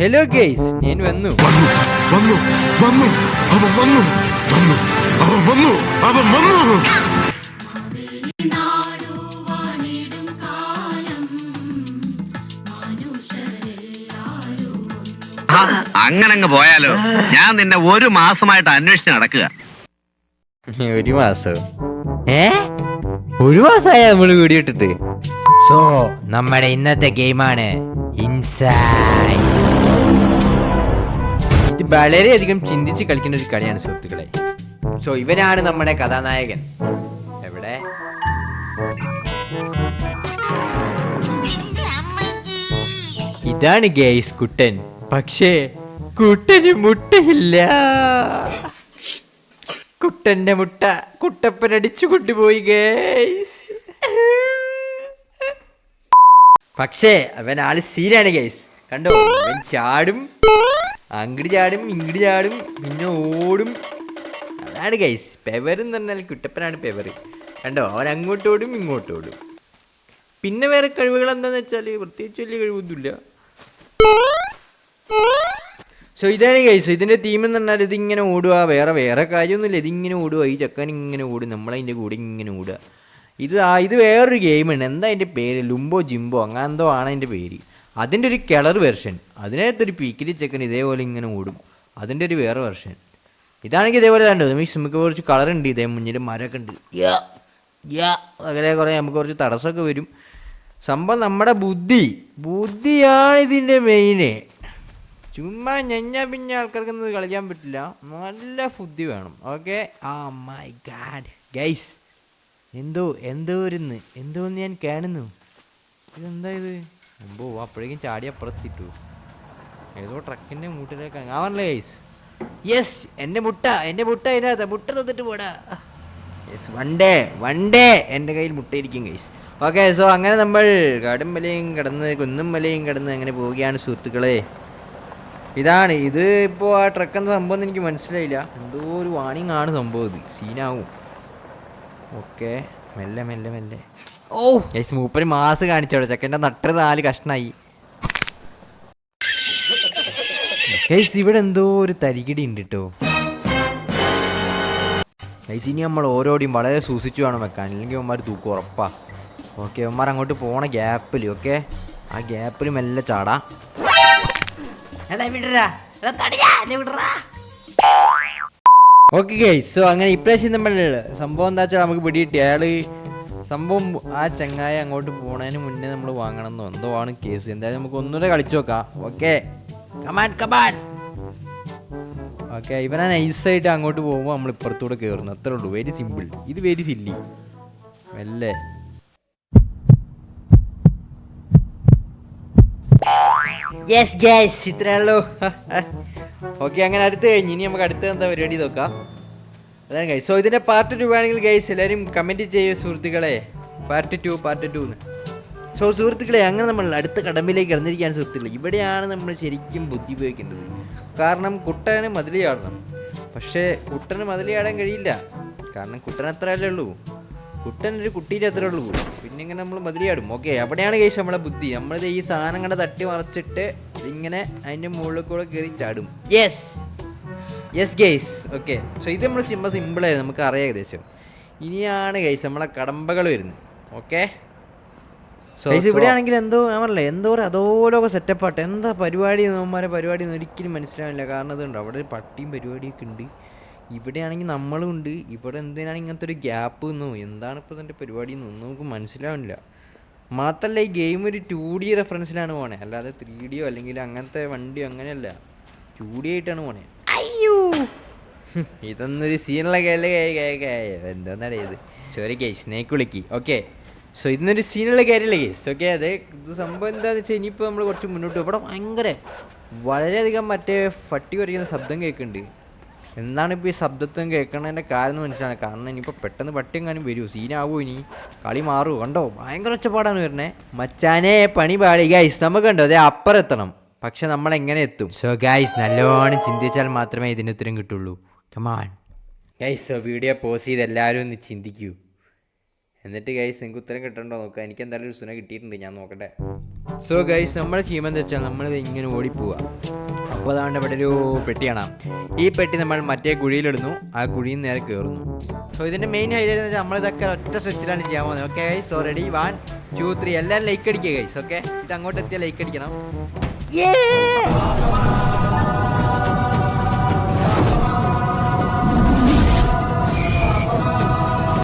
Hello guys ഞാൻ വന്നു. വന്നു വന്നു വന്നു അവൻ വന്നു വന്നു അവൻ വന്നു അവൻ വന്നു. നാടുവാണിടും കാലം. മനുഷ്യരെല്ലാരും അങ്ങനെ അങ്ങ് പോയാലോ. ഞാൻ നിന്നെ ഒരു മാസമായിട്ട് അന്വേഷിച്ച് നടക്കുക. ഒരു മാസം. ഏ? ഒരു മാസമായ നമ്മൾ വീഡിയോ ഇട്ടിട്ട്. സോ നമ്മുടെ ഇന്നത്തെ ഗെയിമാണ് ഇൻസൈഡ് ഇത് വളരെയധികം ചിന്തിച്ച് കളിക്കുന്ന ഒരു കളിയാണ് സുഹൃത്തുക്കളെ. സോ ഇവനാണ് നമ്മുടെ കഥാനായകൻ. എവിടെ? ഇതാണ് ഗേസ് കുട്ടൻ. പക്ഷേ കുട്ടന് മുട്ടയില്ല. കുട്ടന്റെ മുട്ട കുട്ടപ്പൻ അടിച്ചു കൊണ്ടുപോയി ഗേസ് പക്ഷേ അവൻ ആൾ സീനാണ് ഗേസ് കണ്ടോ? ചാടും. അങ്ങട് ചാടും ഇങ്ങോട്ട് ചാടും പിന്നെ ഓടും. അതാണ് ഗൈസ് എന്ന് പറഞ്ഞാൽ കുട്ടപ്പനാണ് പെവർ കണ്ടോ? അവൻ അങ്ങോട്ടോടും ഇങ്ങോട്ടോടും പിന്നെ വേറെ കഴിവുകൾ എന്താണെന്ന് വെച്ചാൽ പ്രത്യേകിച്ച് വലിയ കഴിവൊന്നുമില്ല. സോ ഇതാണ് ഗൈസ് ഇതിന്റെ തീം എന്ന് പറഞ്ഞാൽ ഇതിങ്ങനെ ഓടുക വേറെ വേറെ കാര്യമൊന്നുമില്ല. ഇതിങ്ങനെ ഓടുക ഈ ചക്കൻ ഇങ്ങനെ ഓടും നമ്മളതിന്റെ കൂടെ ഇങ്ങനെ ഓടുക. ഇത് ഇത് വേറൊരു ഗെയിമാണ് എന്താ അതിന്റെ പേര്? ലുംബോ ജിംബോ അങ്ങനെന്തോ ആണ് അതിന്റെ പേര്. അതിന്റെ ഒരു കിളർ വെർഷൻ അതിനകത്തൊരു പീക്കിരി ചെക്കൻ ഇതേപോലെ ഇങ്ങനെ ഓടും. അതിന്റെ ഒരു വേറെ വെർഷൻ ഇതാണെങ്കിൽ ഇതേപോലെ തന്നെ മീൻസ് നമുക്ക് കുറച്ച് കളർ ഉണ്ട്. ഇതേ മുന്നിൽ മരമൊക്കെ ഉണ്ട്. യാ യാ അങ്ങനെ കുറേ നമുക്ക് കുറച്ച് തടസ്സമൊക്കെ വരും. സംഭവം നമ്മുടെ ബുദ്ധി. ബുദ്ധിയാണ് ഇതിന്റെ മെയിന് ചുമ്മാ ഞഞ്ഞ പിന്നെ ആൾക്കാർക്കൊന്നും കളിക്കാൻ പറ്റില്ല. നല്ല ബുദ്ധി വേണം. ഓക്കെ ആ മൈ ഗാഡ് ഗൈസ് എന്തോ എന്തോ ഒരുന്ന് എന്തോ ഒന്ന് ഞാൻ കാണുന്നു. ഇതെന്താ ഇത്? മുമ്പോ അപ്പോഴേക്കും ചാടി അപ്പുറത്തിട്ടു ഏതോ ട്രക്കിന്റെ മൂട്ടിലേക്ക് ആവണല്ലേ ഗൈസ് യെസ് എന്റെ മുട്ട എന്റെ മുട്ട അതിനകത്ത് മുട്ട തന്നിട്ട് പോടാ. യെസ് വൺ ഡേ എന്റെ കയ്യിൽ മുട്ടയിരിക്കും ഗൈസ് ഓക്കെ സോ അങ്ങനെ നമ്മൾ കാടും മലയും കടന്ന് കുന്നും മലയും കടന്ന് അങ്ങനെ പോവുകയാണ് സുഹൃത്തുക്കളെ. ഇതാണ് ഇത് ഇപ്പോൾ ആ ട്രക്ക് എന്ന സംഭവം എനിക്ക് മനസ്സിലായില്ല. എന്തോ ഒരു വാണിംഗ് ആണ് സംഭവം ഇത്. സീനാവും ഓക്കെ മെല്ലെ മെല്ലെ മെല്ലെ. ഓ. ഗൈസ് മൂപ്പര് മാസ് കാണിച്ചോടെ ചെക്കന്റെ നട്ടറ് നാല് കഷ്ണായി. ഗൈസ് ഇവിടെ എന്തോ ഒരു തരികിടി ഉണ്ട് കേട്ടോ ഗൈസ് ഇനി നമ്മൾ ഓരോടിയും വളരെ സൂക്ഷിച്ചു വേണം വെക്കാൻ. അല്ലെങ്കിൽ അവന്മാർ തൂക്കും ഉറപ്പാ. ഓക്കെ അവന്മാർ അങ്ങോട്ട് പോണ ഗ്യാപ്പിൽ ഓക്കെ ആ ഗ്യാപ്പിൽ മെല്ലെ ചാടാ. ഓക്കെ ഗൈസ് സോ അങ്ങനെ ഇപ്രാവശ്യം നമ്മൾ സംഭവം എന്താ വെച്ചാൽ നമുക്ക് പിടികിട്ടി. അയാൾ സംഭവം ആ ചങ്ങായ അങ്ങോട്ട് പോണതിന് മുന്നേ നമ്മൾ വാങ്ങണം എന്നോ എന്തോ ആണ് കേസ് എന്തായാലും നമുക്ക് ഒന്നുകൂടെ കളിച്ചു നോക്കാം. ഓക്കെ ഓക്കെ ഇവനാ നൈസായിട്ട് അങ്ങോട്ട് പോകുമ്പോൾ നമ്മൾ ഇപ്പുറത്തൂടെ കയറുന്നു അത്രേ ഉള്ളൂ. വെരി സിമ്പിൾ ഇത് വെരി സില്ലി മെല്ലെ. യെസ് ഓക്കെ അങ്ങനെ അടുത്ത് കഴിഞ്ഞ്. ഇനി നമുക്ക് അടുത്ത എന്താ പരിപാടി നോക്കാം. അതാണ് ഗൈസ് സോ ഇതിന്റെ പാർട്ട് ടു വേണമെങ്കിൽ ഗൈസ് എല്ലാവരും കമന്റ് ചെയ്യുക സുഹൃത്തുക്കളെ. പാർട്ട് ടു പാർട്ട് ടു എന്ന് സോ സുഹൃത്തുക്കളെ അങ്ങനെ നമ്മൾ അടുത്ത കടമ്പിലേക്ക് കിടന്നിരിക്കുകയാണ് സുഹൃത്തുക്കളെ. ഇവിടെയാണ് നമ്മൾ ശരിക്കും ബുദ്ധി ഉപയോഗിക്കേണ്ടത്. കാരണം കുട്ടന് മതിലി ചാടണം പക്ഷേ കുട്ടന് മതിലി ചാടാൻ കഴിയില്ല. കാരണം കുട്ടൻ അത്ര അല്ലേ ഉള്ളൂ. കുട്ടൻ ഒരു കുട്ടീന്റെ അത്രേ ഉള്ളൂ. പിന്നെ ഇങ്ങനെ നമ്മൾ മതിലി ചാടും ഓക്കെ അവിടെയാണ് കേസ് നമ്മളെ ബുദ്ധി. നമ്മളിത് ഈ സാധനം കണ്ട് തട്ടി മറച്ചിട്ട് ഇങ്ങനെ അതിന്റെ മുകളിൽ കൂടെ കയറി ചാടും. Yes yes guys okay so ഇത് നമ്മൾ സിമ്പിൾ സിമ്പിളായിരുന്നു നമുക്ക് അറിയാം ഏകദേശം. ഇനിയാണ് ഗൈസ് നമ്മളെ കടമ്പകൾ വരുന്നത്. ഓക്കെ സോ ഇവിടെ ആണെങ്കിൽ എന്തോ ഞാൻ പറഞ്ഞില്ലേ എന്തോ ഒരു അതോലൊക്കെ സെറ്റപ്പ് ആട്ടെ. എന്താ പരിപാടി നമ്മമാരെ പരിപാടി എന്ന് ഒരിക്കലും മനസ്സിലാവില്ല. കാരണം ഇതുണ്ട് അവിടെ ഒരു പട്ടിയും പരിപാടിയൊക്കെ ഉണ്ട്. ഇവിടെയാണെങ്കിൽ നമ്മളും ഉണ്ട്. ഇവിടെ എന്തിനാണ് ഇങ്ങനത്തെ ഒരു ഗ്യാപ്പ് എന്നോ എന്താണ് ഇപ്പോൾ ഇതിന്റെ പരിപാടി എന്നൊന്നും നമുക്ക് മനസ്സിലാവില്ല. മാത്രമല്ല ഈ ഗെയിം ഒരു ടു ഡി റെഫറൻസിലാണ് പോണേ. അല്ലാതെ ത്രീ ഡിയോ അല്ലെങ്കിൽ അങ്ങനത്തെ വണ്ടിയോ അങ്ങനെയല്ല. ടു ഡി ആയിട്ടാണ് പോണേ. അയ്യോ. ഇതൊന്നൊരു സീനുള്ള എന്താന്നാണ് ഇത്? സോറി കേസ് സ്നേക്ക് വിളിക്കി. ഓക്കെ സോ ഇന്നൊരു സീനുള്ള കാര്യമല്ലേ ഗേസ് ഓക്കെ അതെ ഇത് സംഭവം എന്താണെന്ന് വെച്ചാൽ ഇനിയിപ്പോൾ നമ്മൾ കുറച്ച് മുന്നോട്ട് ഇവിടെ ഭയങ്കര വളരെയധികം മറ്റേ ഫട്ടി വരയ്ക്കുന്ന ശബ്ദം കേൾക്കുന്നുണ്ട് എന്താണ് ഇപ്പോൾ ഈ ശബ്ദത്തും കേൾക്കണതിന്റെ കാരണം മനസ്സിലാണ് കാരണം ഇനിയിപ്പോൾ പെട്ടെന്ന് പട്ടി എങ്ങാനും വരുമോ സീനാവോ ഇനി? കളി മാറുമോ കണ്ടോ? ഭയങ്കര ഒച്ചപ്പാടാണ് വരുന്നത് മച്ചാനെ പണി പാടി ഗൈസ് നമുക്ക് കണ്ടോ അതെ അപ്പുറം എത്തണം. പക്ഷെ നമ്മൾ എങ്ങനെ എത്തും? സോ ഗൈസ് നല്ലോണം ചിന്തിച്ചാൽ മാത്രമേ ഇതിന് ഉത്തരം കിട്ടുള്ളൂ. Come on guys so video pause ചെയ്ത് എല്ലാവരും ഒന്ന് ചിന്തിക്കൂ. എന്നിട്ട് ഗൈസ് നിങ്ങൾക്ക് ഉത്തരം കിട്ടണ്ടോ നോക്കുക എനിക്ക് എന്തായാലും ഒരു സുന കിട്ടിയിട്ടുണ്ട്. ഞാൻ നോക്കട്ടെ. സോ ഗൈസ് നമ്മൾ ചെയ്യുമ്പോൾ വെച്ചാൽ നമ്മളിത് ഇങ്ങനെ ഓടിപ്പോവുക അപ്പോൾ അതാണ്ട് ഇവിടെ ഒരു പെട്ടി കാണാം. ഈ പെട്ടി നമ്മൾ മറ്റേ കുഴിയിലിടുന്നു. ആ കുഴിയിൽ നിന്ന് നേരെ കയറുന്നു സോ ഇതിന്റെ മെയിൻ ഹൈലൈറ്റ് എന്ന് വെച്ചാൽ നമ്മളിതൊക്കെ ഒറ്റ സ്ട്രെച്ചിലാണ് ചെയ്യാൻ പോകുന്നത്. Okay guys so ready one two three എല്ലാവരും ലൈക്ക് അടിക്കുക ഗൈസ് ഓക്കെ ഇത് അങ്ങോട്ട് എത്തിയാൽ ലൈക്ക് അടിക്കണം. 예!